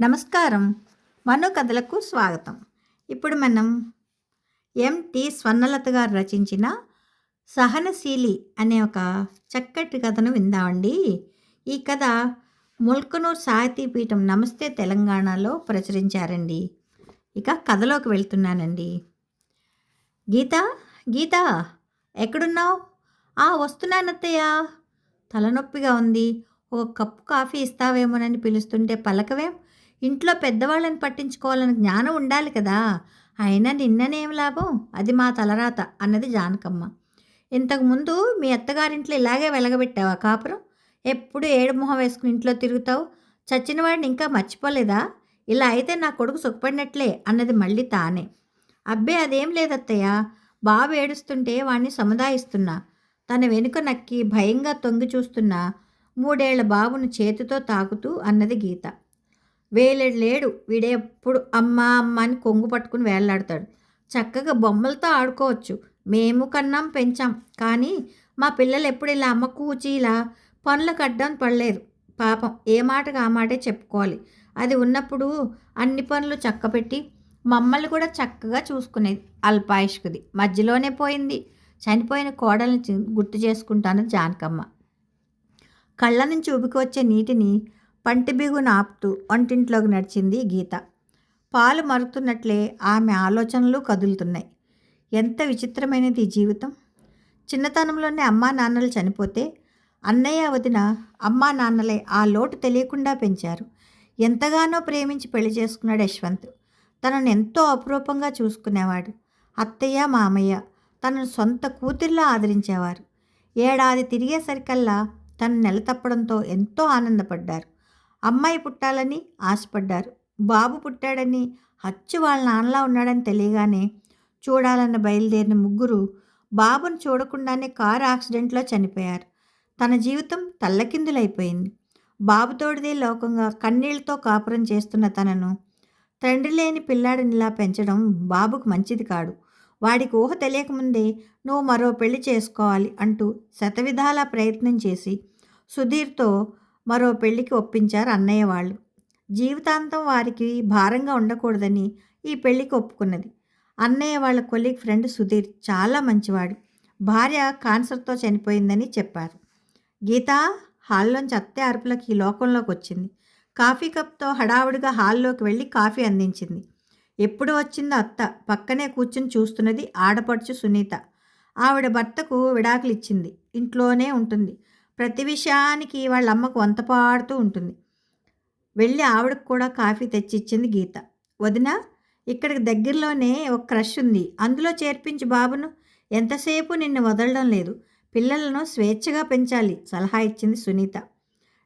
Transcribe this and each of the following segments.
నమస్కారం. మనో కథలకు స్వాగతం. ఇప్పుడు మనం ఎంటి స్వర్ణలత గారు రచించిన సహనశీలి అనే ఒక చక్కటి కథను విందామండి. ఈ కథ ముల్కనూర్ సాహితీపీఠం నమస్తే తెలంగాణలో ప్రచురించారండి. ఇక కథలోకి వెళ్తున్నానండి. గీత గీత ఎక్కడున్నావు? ఆ వస్తున్నానత్తయ్య. తలనొప్పిగా ఉంది. ఓ కప్పు కాఫీ ఇస్తావేమోనని పిలుస్తుంటే పలకవేం? ఇంట్లో పెద్దవాళ్ళని పట్టించుకోవాలని జ్ఞానం ఉండాలి కదా. అయినా నిన్ననేం లాభం? అది మా తలరాత అన్నది జానకమ్మ. ఇంతకుముందు మీ అత్తగారింట్లో ఇలాగే వెలగబెట్టావా కాపురం? ఎప్పుడు ఏడు మొహం వేసుకుని ఇంట్లో తిరుగుతావు? చచ్చిన వాడిని ఇంకా మర్చిపోలేదా? ఇలా అయితే నా కొడుకు సుఖపడినట్లే అన్నది మళ్ళీ తానే. అబ్బే అదేం లేదత్తయ్య. బాబు ఏడుస్తుంటే వాణ్ణి సముదాయిస్తున్నా. తన వెనుక నక్కి భయంగా తొంగి చూస్తున్న. మూడేళ్ళ బాబును చేతితో తాకుతూ అన్నది గీత. వేలేడు లేడు. వీడెప్పుడు అమ్మ అమ్మ అని కొంగు పట్టుకుని వేలాడతాడు చక్కగా బొమ్మలతో ఆడుకోవచ్చు. మేము కన్నాం పెంచాం. కానీ మా పిల్లలు ఎప్పుడు ఇలా అమ్మ కూచి ఇలా పనులు కట్టడం పడలేదు. పాపం ఏ మాటగా ఆ మాటే చెప్పుకోవాలి. అది ఉన్నప్పుడు అన్ని పనులు చక్కపెట్టి మమ్మల్ని కూడా చక్కగా చూసుకునేది అల్పాయుష్కుది. మధ్యలోనే పోయింది. చనిపోయిన కోడల్ని గుర్తు చేసుకుంటాను జానకమ్మ. కళ్ళ నుంచి ఉబికొచ్చే నీటిని పంటిబిగున ఆపుతూ వంటింట్లోకి నడిచింది గీత. పాలు మరుగుతున్నట్లే ఆమె ఆలోచనలు కదులుతున్నాయి. ఎంత విచిత్రమైనది ఈ జీవితం! చిన్నతనంలోనే అమ్మా నాన్నలు చనిపోతే అన్నయ్య వదిన అమ్మా నాన్నలే ఆ లోటు తెలియకుండా పెంచారు. ఎంతగానో ప్రేమించి పెళ్ళి చేసుకున్నాడు యశ్వంత్. తనను ఎంతో అపురూపంగా చూసుకునేవాడు. అత్తయ్య మామయ్య తనను సొంత కూతుర్లా ఆదరించేవారు. ఏడాది తిరిగేసరికల్లా తను నెల తప్పడంతో ఎంతో ఆనందపడ్డారు. అమ్మాయి పుట్టాలని ఆశపడ్డారు. బాబు పుట్టాడని హచ్చు వాళ్ళ నాన్నలా ఉన్నాడని తెలియగానే చూడాలన్న బయలుదేరిన ముగ్గురు బాబును చూడకుండానే కారు యాక్సిడెంట్లో చనిపోయారు. తన జీవితం తల్లకిందులైపోయింది. బాబుతోడిదే లోకంగా కన్నీళ్ళతో కాపురం చేస్తున్న తనను తండ్రి లేని పిల్లాడినిలా పెంచడం బాబుకు మంచిది కాడు వాడికి ఊహ తెలియకముందే నువ్వు మరో పెళ్ళి చేసుకోవాలి అంటూ శతవిధాలా ప్రయత్నం చేసి సుధీర్తో మరో పెళ్ళికి ఒప్పించారు అన్నయ్య వాళ్ళు. జీవితాంతం వారికి భారంగా ఉండకూడదని ఈ పెళ్ళికి ఒప్పుకున్నది. అన్నయ్య వాళ్ళ కొలీగ్ ఫ్రెండ్ సుధీర్ చాలా మంచివాడు. భార్య కాన్సర్తో చనిపోయిందని చెప్పారు. గీత హాల్లోంచి అత్తే అరుపులకి ఈ లోకంలోకి వచ్చింది. కాఫీ కప్తో హడావుడిగా హాల్లోకి వెళ్ళి కాఫీ అందించింది. ఎప్పుడు వచ్చిందో అత్త పక్కనే కూర్చుని చూస్తున్నది ఆడపడుచు సునీత. ఆవిడ భర్తకు విడాకులు ఇచ్చింది ఇంట్లోనే ఉంటుంది. ప్రతి విషయానికి వాళ్ళ అమ్మకు వంత పాడుతూ ఉంటుంది. వెళ్ళి ఆవిడకు కూడా కాఫీ తెచ్చిచ్చింది గీత. వదిన ఇక్కడికి దగ్గరలోనే ఒక క్రష్ ఉంది. అందులో చేర్పించి బాబును. ఎంతసేపు నిన్ను వదలడం లేదు. పిల్లలను స్వేచ్ఛగా పెంచాలి సలహా ఇచ్చింది సునీత.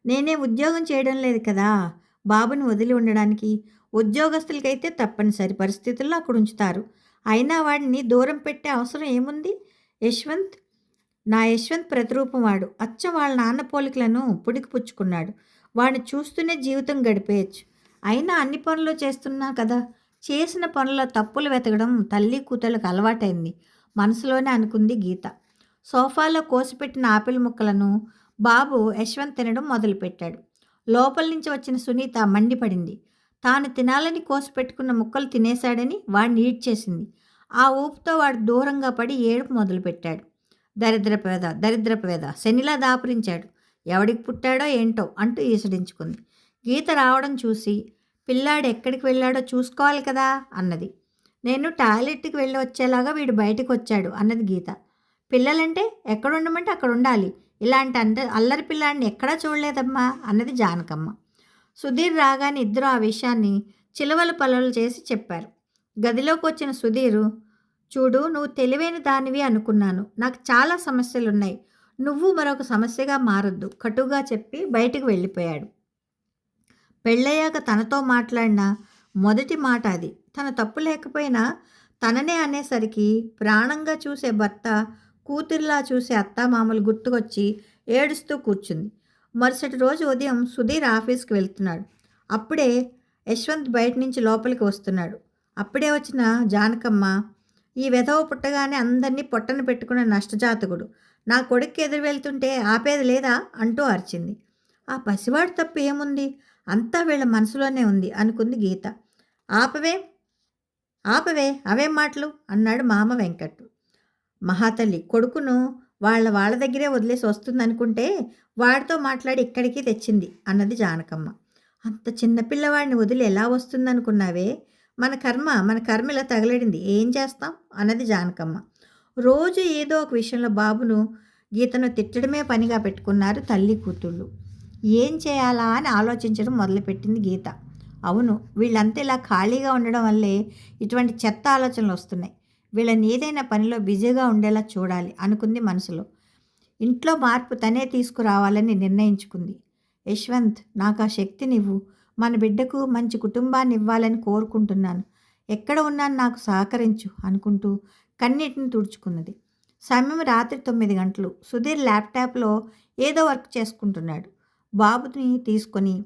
నేనే ఉద్యోగం చేయడం లేదు కదా. బాబుని వదిలి ఉండడానికి ఉద్యోగస్తులకైతే తప్పనిసరి పరిస్థితుల్లో అక్కడ ఉంచుతారు. అయినా వాడిని దూరం పెట్టే అవసరం ఏముంది? యశ్వంత్ నా యశ్వంత్ ప్రతిరూపం వాడు అచ్చం వాళ్ళ నాన్న పోలికలను పుడికి పుచ్చుకున్నాడు. వాడిని చూస్తూనే జీవితం గడిపేయచ్చు. అయినా అన్ని పనులు చేస్తున్నా కదా? చేసిన పనుల తప్పులు వెతకడం తల్లి కూతుళ్ళకు అలవాటైంది. మనసులోనే అనుకుంది గీత. సోఫాలో కోసిపెట్టిన ఆపిల్ ముక్కలను బాబు యశ్వంత్ తినడం మొదలుపెట్టాడు. లోపల నుంచి వచ్చిన సునీత మండిపడింది. తాను తినాలని కోసిపెట్టుకున్న ముక్కలు తినేశాడని వాడిని ఈడ్చేసింది. ఆ ఊపుతో వాడు దూరంగా పడి ఏడుపు మొదలుపెట్టాడు. దరిద్రపేద దరిద్రపేద శనిలా దాపురించాడు. ఎవడికి పుట్టాడో ఏంటో అంటూ ఈసడించుకుంది. గీత రావడం చూసి పిల్లాడు ఎక్కడికి వెళ్ళాడో చూసుకోవాలి కదా అన్నది. నేను టాయిలెట్కి వెళ్ళి వచ్చేలాగా వీడు బయటకు వచ్చాడు అన్నది గీత. పిల్లలంటే ఎక్కడ ఉండమంటే అక్కడ ఉండాలి ఇలాంటి అంత అల్లరి పిల్లాడిని ఎక్కడా చూడలేదమ్మా అన్నది జానకమ్మ. సుధీర్ రాగానే ఇద్దరు ఆ విషయాన్ని చిలవలు పలవలు చేసి చెప్పారు. గదిలోకి వచ్చిన సుధీరు చూడు నువ్వు తెలివైన దానివి అనుకున్నాను. నాకు చాలా సమస్యలున్నాయి. నువ్వు మరొక సమస్యగా మారొద్దు. కటుగా చెప్పి బయటికి వెళ్ళిపోయాడు. పెళ్ళయ్యాక తనతో మాట్లాడిన మొదటి మాట అది. తన తప్పు లేకపోయినా తననే అనేసరికి ప్రాణంగా చూసే భర్త కూతురిలా చూసే అత్తామామలు గుర్తుకొచ్చి ఏడుస్తూ కూర్చుంది. మరుసటి రోజు ఉదయం సుధీర్ ఆఫీస్కి వెళ్తున్నాడు. అప్పుడే యశ్వంత్ బయట నుంచి లోపలికి వస్తున్నాడు. అప్పుడే వచ్చిన జానకమ్మ ఈ వెధవ పుట్టగానే అందరినీ పొట్టన పెట్టుకున్న నష్టజాతకుడు. నా కొడుక్కి ఎదురు వెళ్తుంటే ఆపేది లేదా? అంటూ అరిచింది. ఆ పసివాడు తప్పు ఏముంది? అంతా వీళ్ళ మనసులోనే ఉంది అనుకుంది గీత. ఆపవే ఆపవే అవేం మాటలు? అన్నాడు మామ వెంకట్ మహాతల్లి కొడుకును వాళ్ళ వాళ్ళ దగ్గరే వదిలేసి వస్తుందనుకుంటే వాడితో మాట్లాడి ఇక్కడికి తెచ్చింది అన్నది జానకమ్మ. అంత చిన్నపిల్లవాడిని వదిలి ఎలా వస్తుందనుకున్నావే? మన కర్మ మన కర్మ ఇలా తగలడింది. ఏం చేస్తాం? అన్నది జానకమ్మ. రోజు ఏదో ఒక విషయంలో బాబును గీతను తిట్టడమే పనిగా పెట్టుకున్నారు తల్లి కూతుళ్ళు. ఏం చేయాలా అని ఆలోచించడం మొదలుపెట్టింది గీత. అవును వీళ్ళంతా ఇలా ఖాళీగా ఉండడం వల్లే ఇటువంటి చెత్త ఆలోచనలు వస్తున్నాయి. వీళ్ళని ఏదైనా పనిలో బిజీగా ఉండేలా చూడాలి అనుకుంది మనసులో. ఇంట్లో మార్పు తనే తీసుకురావాలని నిర్ణయించుకుంది. యశ్వంత్ నాకు ఆ శక్తినివ్వు మన బిడ్డకు మంచి కుటుంబాన్ని ఇవ్వాలని కోరుకుంటున్నాను. ఎక్కడ ఉన్నాను నాకు సహకరించు అనుకుంటూ కన్నీటిని తుడుచుకున్నది. సమయం రాత్రి తొమ్మిది గంటలు. సుధీర్ ల్యాప్టాప్లో ఏదో వర్క్ చేసుకుంటున్నాడు. బాబుని తీసుకొని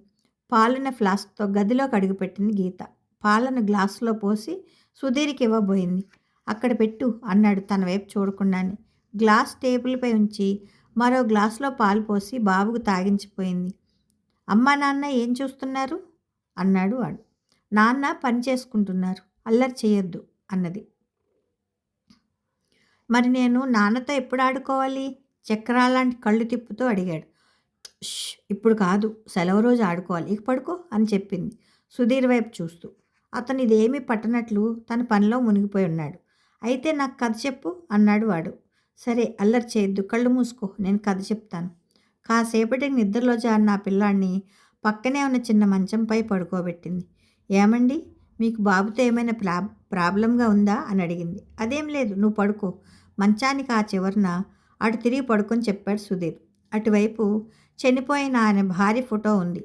పాలన ఫ్లాస్క్తో గదిలోకి అడుగుపెట్టింది గీత. పాలను గ్లాసులో పోసి సుధీర్కి ఇవ్వబోయింది. అక్కడ పెట్టు అన్నాడు తన వైపు చూడకుండానే. గ్లాస్ టేబుల్పై ఉంచి మరో గ్లాసులో పాలు పోసి బాబుకు తాగించిపోయింది. అమ్మా నాన్న ఏం చూస్తున్నారు? అన్నాడు వాడు. నాన్న పని చేసుకుంటున్నారు అల్లరి చేయొద్దు అన్నది. మరి నేను నాన్నతో ఎప్పుడు ఆడుకోవాలి? చక్రాలాంటి కళ్ళు తిప్పుతూ అడిగాడు. "ష్, ఇప్పుడు కాదు సెలవు రోజు ఆడుకోవాలి. ఇక పడుకో అని చెప్పింది. సుధీర్ వైపు చూస్తూ. అతను ఇదేమీ పట్టనట్లు తన పనిలో మునిగిపోయి ఉన్నాడు. అయితే నాకు కథ చెప్పు అన్నాడు వాడు. సరే అల్లరి చేయొద్దు. కళ్ళు మూసుకో నేను కథ చెప్తాను. కాసేపటికి నిద్రలో జారిన ఆ పిల్లాడిని పక్కనే ఉన్న చిన్న మంచంపై పడుకోబెట్టింది. ఏమండి? మీకు బాబుతో ఏమైనా ప్రా ప్రాబ్లంగా ఉందా? అని అడిగింది. అదేం లేదు నువ్వు పడుకో. మంచానికి ఆ చివరన అటు తిరిగి పడుకొని చెప్పాడు సుధీర్. అటువైపు చనిపోయిన ఆయన భార్య ఫోటో ఉంది.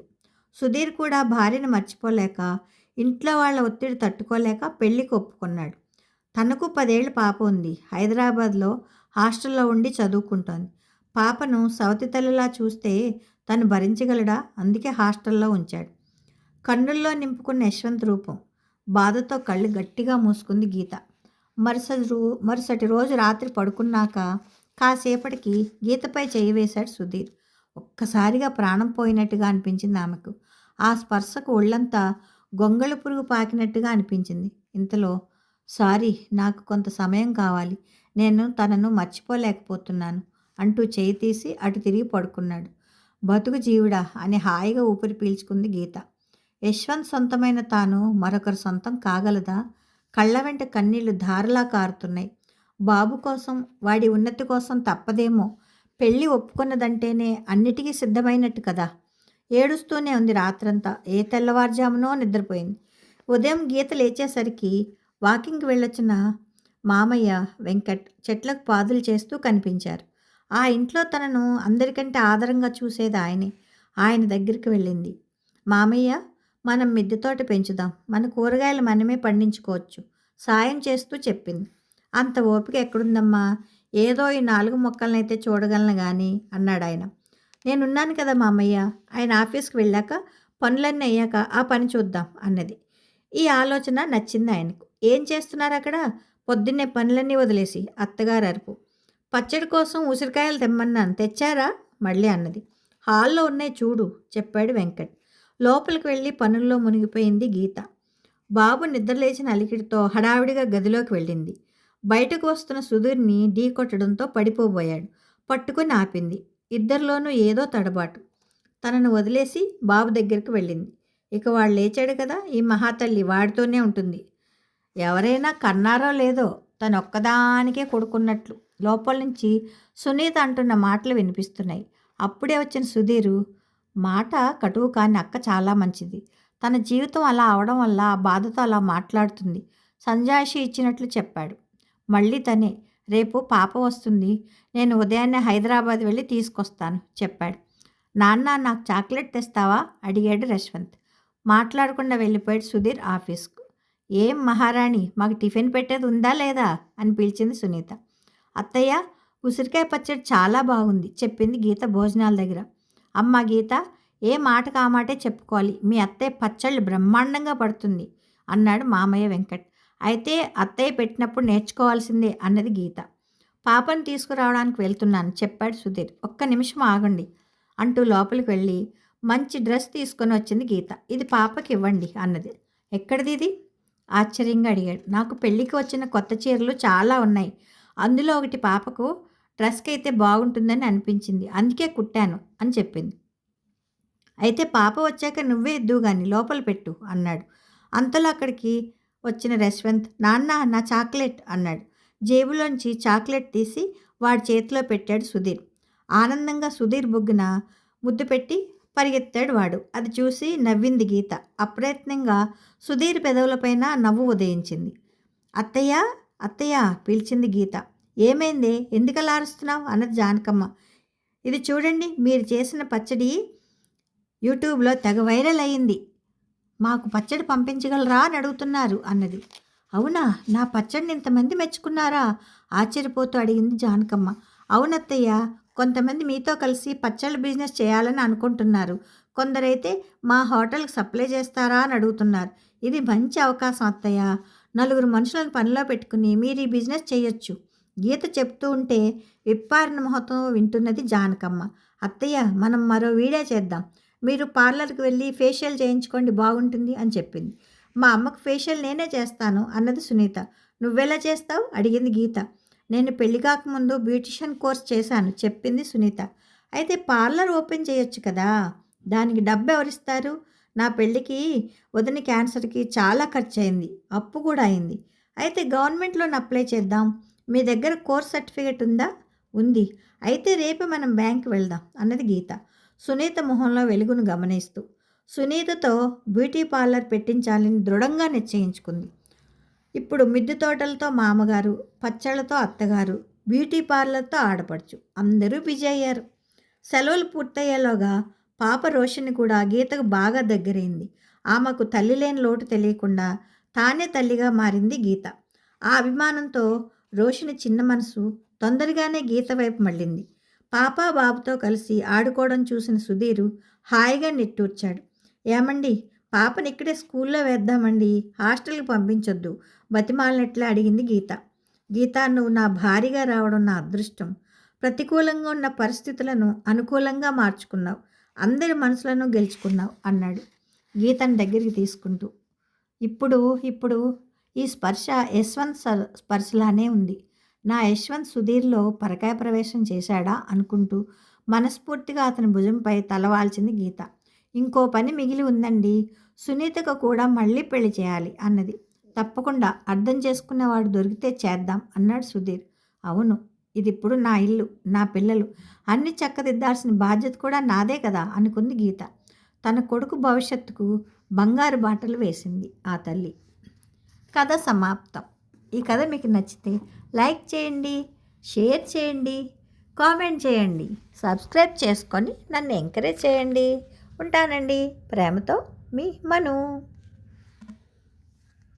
సుధీర్ కూడా భార్యను మర్చిపోలేక ఇంట్లో వాళ్ళ ఒత్తిడి తట్టుకోలేక పెళ్ళికి ఒప్పుకున్నాడు. తనకు పదేళ్ళ పాప ఉంది. హైదరాబాద్లో హాస్టల్లో ఉండి చదువుకుంటోంది. పాపను సవతి తల్లిలా చూస్తే తను భరించగలడా? అందుకే హాస్టల్లో ఉంచాడు. కన్నుల్లో నింపుకున్న యశ్వంత్ రూపం. బాధతో కళ్ళు గట్టిగా మూసుకుంది గీత. మరుసటి రో మరుసటి రోజు రాత్రి పడుకున్నాక కాసేపటికి గీతపై చేయి వేశాడు సుధీర్. ఒక్కసారిగా ప్రాణం పోయినట్టుగా అనిపించింది ఆమెకు. ఆ స్పర్శకు ఒళ్ళంతా గొంగళి పురుగు పాకినట్టుగా అనిపించింది. ఇంతలో సారీ నాకు కొంత సమయం కావాలి. నేను తనను మర్చిపోలేకపోతున్నాను. అంటూ చేయి తీసి అటు తిరిగి పడుకున్నాడు. బతుకు జీవుడా అని హాయిగా ఊపిరి పీల్చుకుంది గీత. యశ్వంత్ సొంతమైన తాను మరొకరు సొంతం కాగలదా? కళ్ళ వెంట కన్నీళ్ళు ధారలా కారుతున్నాయి. బాబు కోసం వాడి ఉన్నతి కోసం తప్పదేమో. పెళ్ళి ఒప్పుకున్నదంటేనే అన్నిటికీ సిద్ధమైనట్టు కదా. ఏడుస్తూనే ఉంది రాత్రంతా. ఏ తెల్లవారుజామునో నిద్రపోయింది. ఉదయం గీత లేచేసరికి వాకింగ్కి వెళ్ళొచ్చిన మామయ్య వెంకట్ చెట్లకు పాదులు చేస్తూ కనిపించారు. ఆ ఇంట్లో తనను అందరికంటే ఆదరంగా చూసేది ఆయనే. ఆయన దగ్గరికి వెళ్ళింది. మామయ్య మనం మిద్దె తోట పెంచుదాం. మన కూరగాయలు మనమే పండించుకోవచ్చు. సాయం చేస్తూ చెప్పింది. అంత ఓపిక ఎక్కడుందమ్మా? ఏదో ఈ నాలుగు మొక్కలనైతే చూడగలను కానీ అన్నాడు ఆయన. నేనున్నాను కదా మామయ్య. ఆయన ఆఫీస్కి వెళ్ళాక పనులన్నీ అయ్యాక ఆ పని చూద్దాం అన్నది. ఈ ఆలోచన నచ్చింది ఆయనకు. ఏం చేస్తున్నారు అక్కడ? పొద్దున్నే పనులన్నీ వదిలేసి అత్తగారు అరుపు. పచ్చడి కోసం ఉసిరికాయలు తెమ్మన్నాను. తెచ్చారా? మళ్ళీ అన్నది. హాల్లో ఉన్నాయి చూడు చెప్పాడు వెంకట్. లోపలికి వెళ్ళి పనుల్లో మునిగిపోయింది గీత. బాబు నిద్రలేచిన అలికిడితో హడావిడిగా గదిలోకి వెళ్ళింది. బయటకు వస్తున్న సుధీర్ని ఢీ కొట్టడంతో పడిపోబోయాడు. పట్టుకుని ఆపింది. ఇద్దరిలోనూ ఏదో తడబాటు. తనను వదిలేసి బాబు దగ్గరికి వెళ్ళింది. ఇక వాడు లేచాడు కదా ఈ మహాతల్లి వాడితోనే ఉంటుంది. ఎవరైనా కన్నారో లేదో తనొక్కదానికే కొడుకున్నట్లు. లోపల నుంచి సునీత అంటున్న మాటలు వినిపిస్తున్నాయి. అప్పుడే వచ్చిన సుధీరు మాట కటువు కాని అక్క చాలా మంచిది. తన జీవితం అలా అవడం వల్ల ఆ బాధతో అలా మాట్లాడుతుంది. సంజాయిషి ఇచ్చినట్లు చెప్పాడు. మళ్ళీ తనే రేపు పాప వస్తుంది. నేను ఉదయాన్నే హైదరాబాద్ వెళ్ళి తీసుకొస్తాను చెప్పాడు. నాన్న నాకు చాక్లెట్ తెస్తావా? అడిగాడు రశ్వంత్ మాట్లాడకుండా వెళ్ళిపోయాడు సుధీర్ ఆఫీస్కు. ఏం మహారాణి మాకు టిఫిన్ పెట్టేది ఉందా లేదా? అని పిలిచింది సునీత. అత్తయ్య ఉసిరికాయ పచ్చడి చాలా బాగుంది. చెప్పింది గీత భోజనాల దగ్గర. అమ్మ గీత ఏ మాటకు కామాటే మాటే చెప్పుకోవాలి. మీ అత్తయ్య పచ్చళ్ళు బ్రహ్మాండంగా పడుతుంది అన్నాడు మామయ్య వెంకట్. అయితే అత్తయ్య పెట్టినప్పుడు నేర్చుకోవాల్సిందే అన్నది గీత. పాపను తీసుకురావడానికి వెళ్తున్నాను చెప్పాడు సుధీర్. ఒక్క నిమిషం ఆగండి అంటూ లోపలికి వెళ్ళి మంచి డ్రెస్ తీసుకొని వచ్చింది గీత. ఇది పాపకి ఇవ్వండి అన్నది. ఎక్కడిది ఇది? ఆశ్చర్యంగా అడిగాడు. నాకు పెళ్ళికి వచ్చిన కొత్త చీరలు చాలా ఉన్నాయి. అందులో ఒకటి పాపకు డ్రెస్కి అయితే బాగుంటుందని అనిపించింది. అందుకే కుట్టాను అని చెప్పింది. అయితే పాప వచ్చాక నువ్వే ఎద్దు కానీ లోపల పెట్టు అన్నాడు. అంతలో అక్కడికి వచ్చిన రశ్వంత్ నాన్న నా చాక్లెట్ అన్నాడు. జేబులోంచి చాక్లెట్ తీసి వాడి చేతిలో పెట్టాడు సుధీర్. ఆనందంగా సుధీర్ బొగ్గున ముద్దు పెట్టి పరిగెత్తాడు వాడు. అది చూసి నవ్వింది గీత. అప్రయత్నంగా సుధీర్ పెదవులపైన నవ్వు ఉదయించింది. అత్తయ్య అత్తయ్య పిలిచింది గీత. ఏమైంది? ఎందుకలా అరుస్తున్నావు? అన్నది జానకమ్మ. ఇది చూడండి మీరు చేసిన పచ్చడి యూట్యూబ్లో తెగ వైరల్ అయింది. మాకు పచ్చడి పంపించగలరా అని అడుగుతున్నారు అన్నది. అవునా? నా పచ్చడిని ఇంతమంది మెచ్చుకున్నారా? ఆశ్చర్యపోతూ అడిగింది జానకమ్మ. అవునత్తయ్య కొంతమంది మీతో కలిసి పచ్చళ్ళ బిజినెస్ చేయాలని అనుకుంటున్నారు. కొందరైతే మా హోటల్కి సప్లై చేస్తారా అని అడుగుతున్నారు. ఇది మంచి అవకాశం అత్తయ్య. నలుగురు మనుషులను పనిలో పెట్టుకుని మీరు ఈ బిజినెస్ చేయొచ్చు. గీత చెప్తూ ఉంటే విప్పారిన మొహతం వింటున్నది జానకమ్మ. అత్తయ్య మనం మరో వీడియో చేద్దాం. మీరు పార్లర్కి వెళ్ళి ఫేషియల్ చేయించుకోండి బాగుంటుంది అని చెప్పింది. మా అమ్మకు ఫేషియల్ నేనే చేస్తాను అన్నది సునీత. నువ్వెలా చేస్తావు? అడిగింది గీత. నేను పెళ్ళి కాకముందు బ్యూటిషియన్ కోర్స్ చేశాను చెప్పింది సునీత. అయితే పార్లర్ ఓపెన్ చేయొచ్చు కదా? దానికి డబ్బు ఎవరిస్తారు? నా పెళ్ళికి వదిన క్యాన్సర్కి చాలా ఖర్చు అయింది అప్పు కూడా అయింది. అయితే గవర్నమెంట్లోని అప్లై చేద్దాం మీ దగ్గర కోర్స్ సర్టిఫికేట్ ఉందా? ఉంది. అయితే రేపు మనం బ్యాంక్ వెళ్దాం అన్నది గీత. సునీత మొహంలో వెలుగును గమనిస్తూ సునీతతో బ్యూటీ పార్లర్ పెట్టించాలని దృఢంగా నిశ్చయించుకుంది. ఇప్పుడు మిద్దె తోటలతో మామగారు పచ్చళ్ళతో అత్తగారు బ్యూటీ పార్లర్తో ఆడపడుచు అందరూ బిజీ అయ్యారు. సెలవులు పూర్తయ్యేలోగా పాప రోషిని కూడా గీతకు బాగా దగ్గరైంది. ఆమెకు తల్లి లేని లోటు తెలియకుండా తానే తల్లిగా మారింది గీత. ఆ అభిమానంతో రోషిని చిన్న మనసు తొందరగానే గీత వైపు మళ్ళింది. పాప బాబుతో కలిసి ఆడుకోవడం చూసిన సుధీరు హాయిగా నిట్టూర్చాడు. ఏమండి పాపని ఇక్కడే స్కూల్లో వేద్దామండి హాస్టల్కి పంపించొద్దు బతిమాలినట్లే అడిగింది గీత. గీత నువ్వు నా భారీగా రావడం నా అదృష్టం. ప్రతికూలంగా ఉన్న పరిస్థితులను అనుకూలంగా మార్చుకున్నావు. అందరి మనసులను గెలుచుకున్నావు అన్నాడు. గీతను దగ్గరికి తీసుకుంటూ ఇప్పుడు ఇప్పుడు ఈ స్పర్శ యశ్వంత్ స- స్పర్శలానే ఉంది. నా యశ్వంత్ సుధీర్లో పరకాయ ప్రవేశం చేశాడా? అనుకుంటూ మనస్ఫూర్తిగా అతని భుజంపై తలవాల్చింది గీత. ఇంకో పని మిగిలి ఉందండి. సునీతకు కూడా మళ్ళీ పెళ్ళి చేయాలి అన్నది. తప్పకుండా అర్థం చేసుకునేవాడు దొరికితే చేద్దాం అన్నాడు సుధీర్. అవును ఇది ఇప్పుడు నా ఇల్లు నా పిల్లలు. అన్ని చక్కదిద్దాల్సిన బాధ్యత కూడా నాదే కదా అనుకుంది గీత. తన కొడుకు భవిష్యత్తుకు బంగారు బాటలు వేసింది ఆ తల్లి. కథ సమాప్తం. ఈ కథ మీకు నచ్చితే లైక్ చేయండి షేర్ చేయండి కామెంట్ చేయండి సబ్స్క్రైబ్ చేసుకొని నన్ను ఎంకరేజ్ చేయండి. ఉంటానండి. ప్రేమతో మీ మను.